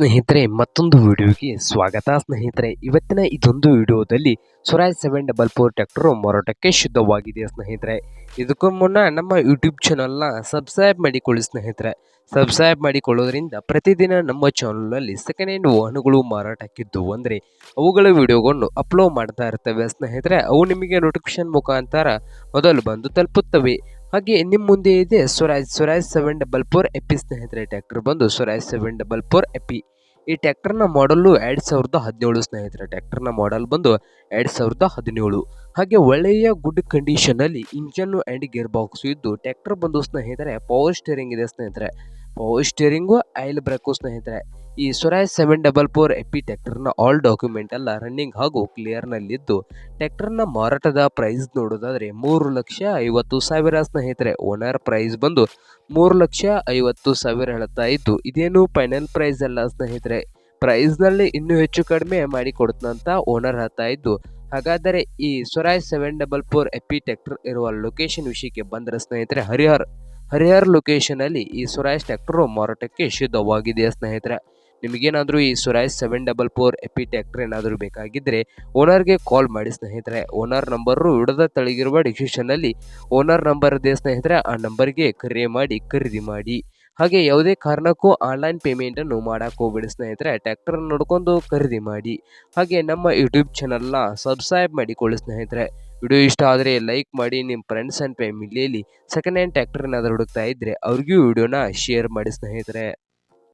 ಸ್ನೇಹಿತರೆ, ಮತ್ತೊಂದು ವಿಡಿಯೋಗೆ ಸ್ವಾಗತ. ಸ್ನೇಹಿತರೆ, ಇವತ್ತಿನ ಇದೊಂದು ವಿಡಿಯೋದಲ್ಲಿ Swaraj seven double four tractor ಮಾರಾಟಕ್ಕೆ ಶುದ್ಧವಾಗಿದೆ ಸ್ನೇಹಿತರೆ. ಇದಕ್ಕೂ ಮುನ್ನ ನಮ್ಮ ಯೂಟ್ಯೂಬ್ ಚಾನಲ್ನ ಸಬ್ಸ್ಕ್ರೈಬ್ ಮಾಡಿಕೊಳ್ಳಿ ಸ್ನೇಹಿತರೆ. ಸಬ್ಸ್ಕ್ರೈಬ್ ಮಾಡಿಕೊಳ್ಳೋದ್ರಿಂದ ಪ್ರತಿದಿನ ನಮ್ಮ ಚಾನಲ್ನಲ್ಲಿ ಸೆಕೆಂಡ್ ಹ್ಯಾಂಡ್ ವಾಹನಗಳು ಮಾರಾಟಕ್ಕಿದ್ದು ಅಂದರೆ ಅವುಗಳ ವಿಡಿಯೋಗಳನ್ನು ಅಪ್ಲೋಡ್ ಮಾಡ್ತಾ ಇರ್ತವೆ ಸ್ನೇಹಿತರೆ. ಅವು ನಿಮಗೆ ನೋಟಿಫಿಕೇಶನ್ ಮುಖಾಂತರ ಮೊದಲು ಬಂದು ತಲುಪುತ್ತವೆ. ಹಾಗೆ ನಿಮ್ಮ ಮುಂದೆ ಇದೆ Swaraj Swaraj seven double four AP ಸ್ನೇಹಿತರೆ. ಟ್ಯಾಕ್ಟರ್ ಬಂದು Swaraj seven double four AP. ಈ ಟ್ಯಾಕ್ಟರ್ನ ಮಾಡಲು ಎರಡು ಸಾವಿರದ ಹದಿನೇಳು ಸ್ನೇಹಿತರೆ. ಟ್ಯಾಕ್ಟರ್ನ ಮಾಡಲ್ ಬಂದು ಎರಡು ಸಾವಿರದ ಹದಿನೇಳು. ಹಾಗೆ ಒಳ್ಳೆಯ ಗುಡ್ ಕಂಡೀಷನಲ್ಲಿ ಇಂಜನ್ನು ಆ್ಯಂಡ್ ಗೇರ್ ಬಾಕ್ಸು ಇದ್ದು ಟ್ಯಾಕ್ಟರ್ ಬಂದು ಸ್ನೇಹಿತರೆ ಪವರ್ ಸ್ಟೇರಿಂಗ್ ಇದೆ ಸ್ನೇಹಿತರೆ. ಪವರ್ ಸ್ಟೇರಿಂಗು ಆಯಿಲ್ ಬ್ರೇಕು ಸ್ನೇಹಿತರೆ. ಈ Swaraj seven double four AP ಟ್ಯಾಕ್ಟರ್ನ all document ಎಲ್ಲ ರನ್ನಿಂಗ್ ಹಾಗೂ ಕ್ಲಿಯರ್ನಲ್ಲಿದ್ದು ಟ್ಯಾಕ್ಟರ್ನ ಮಾರಾಟದ ಪ್ರೈಸ್ ನೋಡೋದಾದರೆ ಮೂರು ಲಕ್ಷ ಐವತ್ತು ಸಾವಿರ ಸ್ನೇಹಿತರೆ ಓನರ್ ಪ್ರೈಸ್ ಬಂದು ಮೂರು ಲಕ್ಷ ಐವತ್ತು ಸಾವಿರ ಹೇಳ್ತಾ ಇದ್ದು, ಇದೇನು ಫೈನಲ್ ಪ್ರೈಸ್ ಅಲ್ಲ ಸ್ನೇಹಿತರೆ? ಪ್ರೈಸ್ನಲ್ಲಿ ಇನ್ನೂ ಹೆಚ್ಚು ಕಡಿಮೆ ಮಾಡಿ ಕೊಡ್ತಂತ ಓನರ್ ಹೇಳ್ತಾ ಇದ್ದು. ಹಾಗಾದರೆ ಈ Swaraj seven double four AP tractor ಇರುವ ಲೊಕೇಶನ್ ವಿಷಯಕ್ಕೆ ಬಂದರೆ ಸ್ನೇಹಿತರೆ, ಹರಿಹರ್ ಹರಿಹರ್ ಲೊಕೇಶನಲ್ಲಿ ಈ ಸ್ವರಾಜ್ ಟ್ಯಾಕ್ಟರ್ ಮಾರಾಟಕ್ಕೆ ಸಿದ್ಧವಾಗಿದೆ ಸ್ನೇಹಿತರೆ? ನಿಮಗೇನಾದರೂ ಈ Swaraj seven double four AP tractor ಏನಾದರೂ ಬೇಕಾಗಿದ್ದರೆ ಓನರ್ಗೆ ಕಾಲ್ ಮಾಡಿ ಸ್ನೇಹಿತರೆ. ಓನರ್ ನಂಬರು ಹಿಡದ ತಳಗಿರುವ ಡಿಸ್ಕ್ರಿಪ್ಷನ್ನಲ್ಲಿ ಓನರ್ ನಂಬರ್ ಇದೆ ಸ್ನೇಹಿತರೆ, ಆ ನಂಬರ್ಗೆ ಕರೆ ಮಾಡಿ ಖರೀದಿ ಮಾಡಿ. ಹಾಗೆ ಯಾವುದೇ ಕಾರಣಕ್ಕೂ ಆನ್ಲೈನ್ ಪೇಮೆಂಟನ್ನು ಮಾಡೋಕ್ಕೆ ಹೋಗ್ಬೇಡಿ ಸ್ನೇಹಿತರೆ. ಟ್ಯಾಕ್ಟರ್ ನೋಡ್ಕೊಂಡು ಖರೀದಿ ಮಾಡಿ. ಹಾಗೆ ನಮ್ಮ ಯೂಟ್ಯೂಬ್ ಚಾನಲ್ನ ಸಬ್ಸ್ಕ್ರೈಬ್ ಮಾಡಿಕೊಳ್ಳಿ ಸ್ನೇಹಿತರೆ. ವಿಡಿಯೋ ಇಷ್ಟ ಆದರೆ ಲೈಕ್ ಮಾಡಿ ನಿಮ್ಮ ಫ್ರೆಂಡ್ಸ್ ಆ್ಯಂಡ್ ಫ್ಯಾಮಿಲಿಯಲ್ಲಿ ಸೆಕೆಂಡ್ ಹ್ಯಾಂಡ್ ಟ್ಯಾಕ್ಟರ್ ಏನಾದರೂ ಹುಡುಕ್ತಾ ಇದ್ದರೆ ಅವ್ರಿಗೂ ವಿಡಿಯೋನ ಶೇರ್ ಮಾಡಿ ಸ್ನೇಹಿತರೆ.